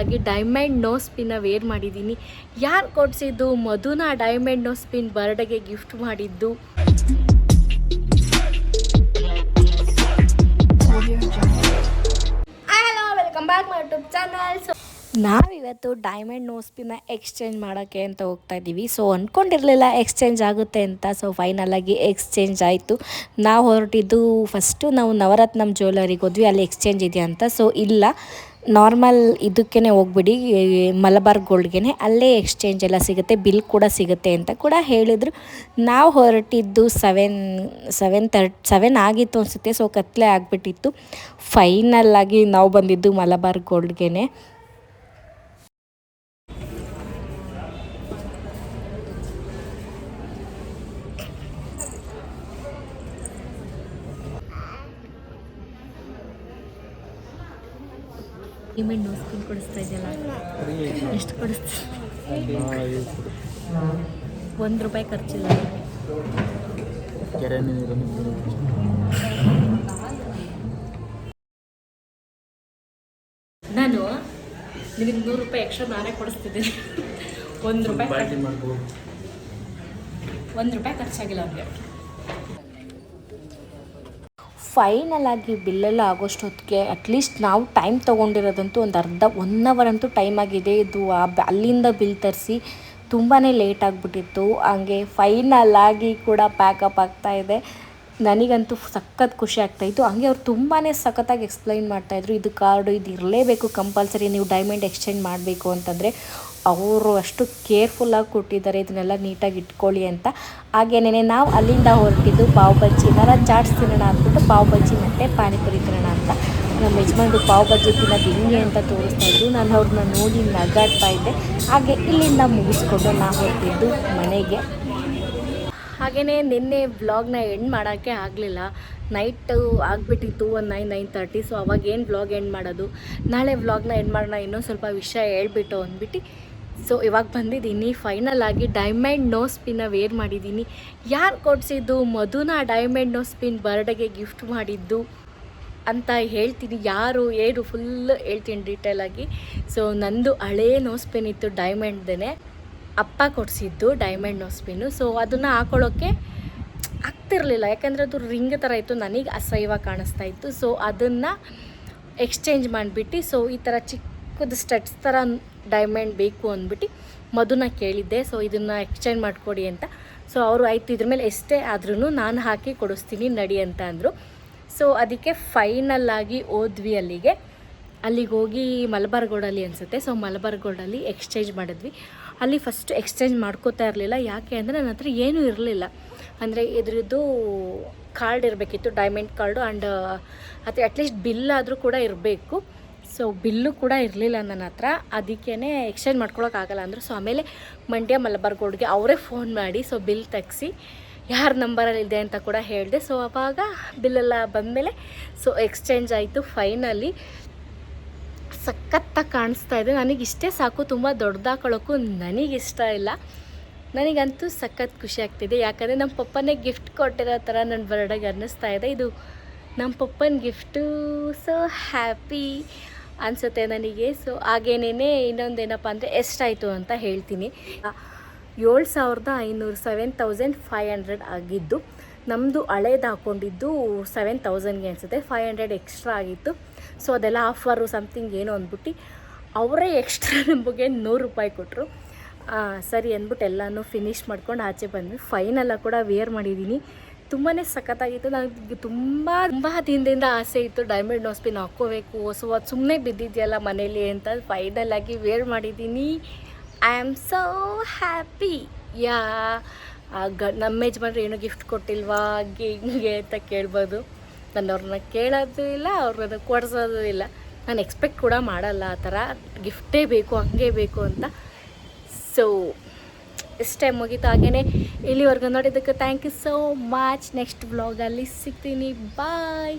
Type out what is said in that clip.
ಆಗಿ diamond nose pin wear ಮಾಡಿದ್ದೀನಿ. ಯಾರು ಕೊಡಿಸಿದ್ದು? ಮಧುನ ಡೈಮಂಡ್ ನೋಸ್ ಪಿನ್ ಬರ್ಡೇಗೆ ಗಿಫ್ಟ್ ಮಾಡಿದ್ದು. ಹಲೋ ವೆಲ್ಕಮ್ ನಾವಿವತ್ತು ಡೈಮಂಡ್ ನೋಸ್ಪಿನ ಎಕ್ಸ್ಚೇಂಜ್ ಮಾಡೋಕ್ಕೆ ಅಂತ ಹೋಗ್ತಾ ಇದ್ದೀವಿ ಸೊ ಅಂದ್ಕೊಂಡಿರಲಿಲ್ಲ ಎಕ್ಸ್ಚೇಂಜ್ ಆಗುತ್ತೆ ಅಂತ. ಸೊ ಫೈನಲ್ ಆಗಿ ಎಕ್ಸ್ಚೇಂಜ್ ಆಯಿತು. ನಾವು ಹೊರಟಿದ್ದು ಫಸ್ಟು ನಾವು ನವರತ್ನಂ ಜ್ಯುವೆಲ್ಲರಿಗೆ ಹೋದ್ವಿ. ಅಲ್ಲಿ ಎಕ್ಸ್ಚೇಂಜ್ ಇದೆಯಾ ಅಂತ. ಸೊ ಇಲ್ಲ. ನಾರ್ಮಲ್ ಇದಕ್ಕೇ ಹೋಗ್ಬಿಡಿ ಮಲಬಾರ್ ಗೋಲ್ಡ್ಗೆ ಅಲ್ಲೇ ಎಕ್ಸ್ಚೇಂಜ್ ಎಲ್ಲ ಸಿಗುತ್ತೆ, ಬಿಲ್ ಕೂಡ ಸಿಗುತ್ತೆ ಅಂತ ಕೂಡ ಹೇಳಿದರು. ನಾವು ಹೊರಟಿದ್ದು ಸೆವೆನ್ ಸೆವೆನ್ ತರ್ಟ್ ಸೆವೆನ್ ಆಗಿತ್ತು ಅನಿಸುತ್ತೆ ಸೊ ಕತ್ತಲೆ ಆಗಿಬಿಟ್ಟಿತ್ತು. ಫೈನಲ್ ಆಗಿ ನಾವು ಬಂದಿದ್ದು ಮಲಬಾರ್ ಗೋಲ್ಡ್ಗೆ ಪೇಮೆಂಟ್ ನೋಸ್ಕೊಂಡು ಕೊಡಿಸ್ತಾ ಇದೆಯಲ್ಲ? ಎಷ್ಟು ಕೊಡಿಸ್ತೀವಿ ಒಂದು ರೂಪಾಯಿ ಖರ್ಚಿಲ್ಲ. ಕೆರೆ ನಾನು ನಿಮಗೆ ನೂರು ರೂಪಾಯಿ ಎಕ್ಸ್ಟ್ರಾ ನಾನೇ ಕೊಡಿಸ್ತಿದ್ದೀನಿ. ಒಂದು ರೂಪಾಯಿ ಒಂದು ರೂಪಾಯಿ ಖರ್ಚಾಗಿಲ್ಲ ಅವ್ರಿಗೆ ಫೈನಲ್ ಆಗಿ ಬಿಲ್ಲೆಲ್ಲ ಆಗೋಷ್ಟೊತ್ತಿಗೆ ಅಟ್ಲೀಸ್ಟ್ ನಾವು ಟೈಮ್ ತೊಗೊಂಡಿರೋದಂತೂ ಒಂದು ಅರ್ಧ ಒನ್ ಅವರ್ ಅಂತೂ ಟೈಮ್ ಆಗಿದೆ. ಇದು ಆ ಅಲ್ಲಿಂದ ಬಿಲ್ ತರಿಸಿ ತುಂಬಾ ಲೇಟ್ ಆಗಿಬಿಟ್ಟಿತ್ತು. ಹಂಗೆ ಫೈನಲ್ ಆಗಿ ಕೂಡ ಪ್ಯಾಕಪ್ ಆಗ್ತಾ ಇದೆ. ನನಗಂತೂ ಸಖತ್ ಖುಷಿ ಆಗ್ತಾಯಿತ್ತು ಹಂಗೆ ಅವ್ರು ತುಂಬಾ ಸಖತ್ತಾಗಿ ಎಕ್ಸ್ಪ್ಲೈನ್ ಮಾಡ್ತಾಯಿದ್ರು ಇದು ಕಾರ್ಡು ಇದು ಇರಲೇಬೇಕು ಕಂಪಲ್ಸರಿ ನೀವು ಡೈಮಂಡ್ ಎಕ್ಸ್ಚೇಂಜ್ ಮಾಡಬೇಕು ಅಂತಂದರೆ ಅವರು ಅಷ್ಟು ಕೇರ್ಫುಲ್ಲಾಗಿ ಕೊಟ್ಟಿದ್ದಾರೆ, ಇದನ್ನೆಲ್ಲ ನೀಟಾಗಿ ಇಟ್ಕೊಳ್ಳಿ ಅಂತ. ಹಾಗೇನೇ ನಾವು ಅಲ್ಲಿಂದ ಹೊರಟಿದ್ದು ಪಾವ್ ಬಜ್ಜಿ ಏನಾರ ಚಾಟ್ಸ್ ತಿನ್ನೋಣ ಅಂದ್ಬಿಟ್ಟು ಪಾವ್ ಬಜ್ಜಿ ಮತ್ತು ಪಾನಿಪುರಿ ತಿನ್ನೋಣ ಅಂತ. ನಮ್ಮ ಯಜಮಾನ್ರು ಪಾವ್ ಬಜ್ಜಿ ತಿನ್ನೋದು ಹಿಂಗೆ ಅಂತ ತೋರಿಸ್ತಾ ಇದ್ರು. ನಾನು ಅವ್ರನ್ನ ನೋಡಿ ನಗಾಡ್ತಾ ಇದ್ದೆ. ಹಾಗೆ ಇಲ್ಲಿಂದ ಮುಗಿಸ್ಕೊಂಡು ನಾವು ಹೊರಟಿದ್ದು ಮನೆಗೆ. ಹಾಗೆಯೇ ನಿನ್ನೆ ವ್ಲಾಗ್ನ ಎಂಡ್ ಮಾಡೋಕ್ಕೆ ಆಗಲಿಲ್ಲ. ನೈಟು ಆಗಿಬಿಟ್ಟಿತ್ತು, ಒಂದು ನೈನ್ ನೈನ್ ತರ್ಟಿ ಸೊ ಅವಾಗ ಏನು ವ್ಲಾಗ್ ಎಂಡ್ ಮಾಡೋದು? ನಾಳೆ ವ್ಲಾಗ್ನ ಎಂಡ್ ಮಾಡೋಣ, ಇನ್ನೊಂದು ಸ್ವಲ್ಪ ವಿಷಯ ಹೇಳ್ಬಿಟ್ಟು ಅಂದ್ಬಿಟ್ಟು ಸೊ ಇವಾಗ ಬಂದಿದ್ದೀನಿ. ಫೈನಲ್ ಆಗಿ ಡೈಮಂಡ್ ನೋ ಸ್ಪಿನ್ನ ವೇರ್ ಮಾಡಿದ್ದೀನಿ. ಯಾರು ಕೊಡಿಸಿದ್ದು? ಮಧುನ ಡೈಮಂಡ್ ನೋ ಸ್ಪಿನ್ ಬರ್ಡೇಗೆ ಗಿಫ್ಟ್ ಮಾಡಿದ್ದು ಅಂತ ಹೇಳ್ತೀನಿ. ಯಾರು ಏನು ಫುಲ್ ಹೇಳ್ತೀನಿ ಡೀಟೇಲಾಗಿ ಸೊ ನಂದು ಹಳೇ ನೋಸ್ ಪಿನ್ ಇತ್ತು ಡೈಮಂಡ್ದೇ ಅಪ್ಪ ಕೊಡಿಸಿದ್ದು ಡೈಮಂಡ್ ನೋಸ್ ಪಿನ್ನು ಸೊ ಅದನ್ನು ಹಾಕೊಳ್ಳೋಕ್ಕೆ ಆಗ್ತಿರಲಿಲ್ಲ. ಯಾಕಂದರೆ ಅದು ರಿಂಗ್ ಥರ ಇತ್ತು. ನನಗೆ ಅಸಹ್ಯವಾಗಿ ಕಾಣಿಸ್ತಾ ಇತ್ತು. ಸೊ ಅದನ್ನು ಎಕ್ಸ್ಚೇಂಜ್ ಮಾಡಿಬಿಟ್ಟು ಸೊ ಈ ಥರ ಚಿಕ್ಕದು ಸ್ಟಡ್ಸ್ ಥರ ಡೈಮಂಡ್ ಬೇಕು ಅಂದ್ಬಿಟ್ಟು ಮಧುನ ಕೇಳಿದ್ದೆ. ಸೊ ಇದನ್ನು ಎಕ್ಸ್ಚೇಂಜ್ ಮಾಡಿಕೊಡಿ ಅಂತ. ಸೊ ಅವರು ಆಯ್ತು, ಇದ್ರ ಮೇಲೆ ಎಷ್ಟೇ ಆದ್ರೂ ನಾನು ಹಾಕಿ ಕೊಡಿಸ್ತೀನಿ, ನಡಿ ಅಂತ ಅಂದರು. ಸೊ ಅದಕ್ಕೆ ಫೈನಲ್ ಆಗಿ ಹೋದ್ವಿ ಅಲ್ಲಿಗೆ. ಅಲ್ಲಿಗೆ ಹೋಗಿ ಮಲಬಾರ್ ಗೋಡಲ್ಲಿ ಅನಿಸುತ್ತೆ. ಸೊ ಮಲಬಾರ್ ಗೋಡಲ್ಲಿ ಎಕ್ಸ್ಚೇಂಜ್ ಮಾಡಿದ್ವಿ. ಅಲ್ಲಿ ಫಸ್ಟ್ ಎಕ್ಸ್ಚೇಂಜ್ ಮಾಡ್ಕೋತಾ ಇರಲಿಲ್ಲ. ಯಾಕೆ ಅಂದರೆ ನನ್ನ ಹತ್ರ ಏನೂ ಇರಲಿಲ್ಲ. ಅಂದರೆ ಇದ್ರದ್ದು ಕಾರ್ಡ್ ಇರಬೇಕಿತ್ತು ಡೈಮಂಡ್ ಕಾರ್ಡು ಆ್ಯಂಡ್ ಅಥವಾ ಅಟ್ಲೀಸ್ಟ್ ಬಿಲ್ ಆದರೂ ಕೂಡ ಇರಬೇಕು. ಸೊ ಬಿಲ್ಲು ಕೂಡ ಇರಲಿಲ್ಲ ನನ್ನ ಹತ್ರ. ಅದಕ್ಕೇ ಎಕ್ಸ್ಚೇಂಜ್ ಮಾಡ್ಕೊಳಕ್ಕಾಗಲ್ಲ ಅಂದರು. ಸೊ ಆಮೇಲೆ ಮಂಡ್ಯ ಮಲಬಾರ್ ಗೋಡ್ಗೆ ಅವರೇ ಫೋನ್ ಮಾಡಿ ಸೊ ಬಿಲ್ ತೆಗ್ಸಿ, ಯಾರ ನಂಬರಲ್ಲಿ ಇದೆ ಅಂತ ಕೂಡ ಹೇಳಿದೆ. ಸೊ ಅವಾಗ ಬಿಲ್ಲೆಲ್ಲ ಬಂದಮೇಲೆ ಸೊ ಎಕ್ಸ್ಚೇಂಜ್ ಆಯಿತು ಫೈನಲಿ ಸಖತ್ತಾಗಿ ಕಾಣಿಸ್ತಾ ಇದೆ. ನನಗೆ ಇಷ್ಟೇ ಸಾಕು. ತುಂಬ ದೊಡ್ಡದಾಕೊಳ್ಳೋಕ್ಕೂ ನನಗಿಷ್ಟ ಇಲ್ಲ. ನನಗಂತೂ ಸಖತ್ ಖುಷಿ ಆಗ್ತಿದೆ. ಯಾಕಂದರೆ ನಮ್ಮ ಪಪ್ಪನೇ ಗಿಫ್ಟ್ ಕೊಟ್ಟಿರೋ ಥರ ನನ್ನ ಬರ್ಡೇಗೆ ಅನ್ನಿಸ್ತಾ ಇದೆ. ಇದು ನಮ್ಮ ಪಪ್ಪನ ಗಿಫ್ಟು ಸೊ ಹ್ಯಾಪಿ ಅನಿಸುತ್ತೆ ನನಗೆ. ಸೊ ಹಾಗೇನೇ ಇನ್ನೊಂದೇನಪ್ಪ ಅಂದರೆ ಎಷ್ಟಾಯಿತು ಅಂತ ಹೇಳ್ತೀನಿ. ಏಳು ಸಾವಿರದ ಐನೂರು ಸೆವೆನ್ ತೌಸಂಡ್ ಫೈವ್ ಹಂಡ್ರೆಡ್ ಆಗಿದ್ದು ನಮ್ಮದು ಹಳೇದು ಹಾಕ್ಕೊಂಡಿದ್ದು ಸೆವೆನ್ ತೌಸಂಡ್ಗೆ ಅನಿಸುತ್ತೆ. ಫೈವ್ ಹಂಡ್ರೆಡ್ ಎಕ್ಸ್ಟ್ರಾ ಆಗಿತ್ತು. ಸೊ ಅದೆಲ್ಲ ಆಫರು ಸಮಥಿಂಗ್ ಏನೋ ಅಂದ್ಬಿಟ್ಟು ಅವರೇ ಎಕ್ಸ್ಟ್ರಾ ನಮಗೆ ನೂರು ರೂಪಾಯಿ ಕೊಟ್ಟರು ಸರಿ ಅಂದ್ಬಿಟ್ಟು ಎಲ್ಲನೂ ಫಿನಿಶ್ ಮಾಡ್ಕೊಂಡು ಆಚೆ ಬಂದ್ವಿ. ಫೈನಲ್ಲ ಕೂಡ ವೇರ್ ಮಾಡಿದ್ದೀನಿ ತುಂಬಾ ಸಖತ್ತಾಗಿತ್ತು. ನನಗೆ ತುಂಬ ತುಂಬ ದಿನದಿಂದ ಆಸೆ ಇತ್ತು. ಡೈಮಂಡ್ ನೋಸ್ಪಿನ್ ಹಾಕ್ಕೋಬೇಕು ಸೊ ಅದು ಸುಮ್ಮನೆ ಬಿದ್ದಿದೆಯಲ್ಲ ಮನೇಲಿ ಅಂತ ಫೈನಲ್ ಆಗಿ ವೇರ್ ಮಾಡಿದ್ದೀನಿ. ಐ ಆಮ್ ಸೋ ಹ್ಯಾಪಿ ಯಾ ಗ, ನಮ್ಮ ಯಜಮಾನ್ರು ಏನೂ ಗಿಫ್ಟ್ ಕೊಟ್ಟಿಲ್ವಾ? ಹಾಗೆ ಹಿಂಗೆ ಅಂತ ಕೇಳ್ಬೋದು. ನಾನು ಅವ್ರನ್ನ ಕೇಳೋದು ಇಲ್ಲ, ಅವ್ರನ್ನ ಕೊಡಿಸೋದು ಇಲ್ಲ. ನಾನು ಎಕ್ಸ್ಪೆಕ್ಟ್ ಕೂಡ ಮಾಡಲ್ಲ ಆ ಥರ. ಗಿಫ್ಟೇ ಬೇಕು, ಹಂಗೆ ಬೇಕು ಅಂತ. ಸೊ ಇಷ್ಟೇ ಮುಗೀತು ಹಾಗೇ ಇಲ್ಲಿವರೆಗೂ ನೋಡಿದ್ದಕ್ಕೆ thank you so much next ಬ್ಲಾಗಲ್ಲಿ ಸಿಗ್ತೀನಿ. ಬಾಯ್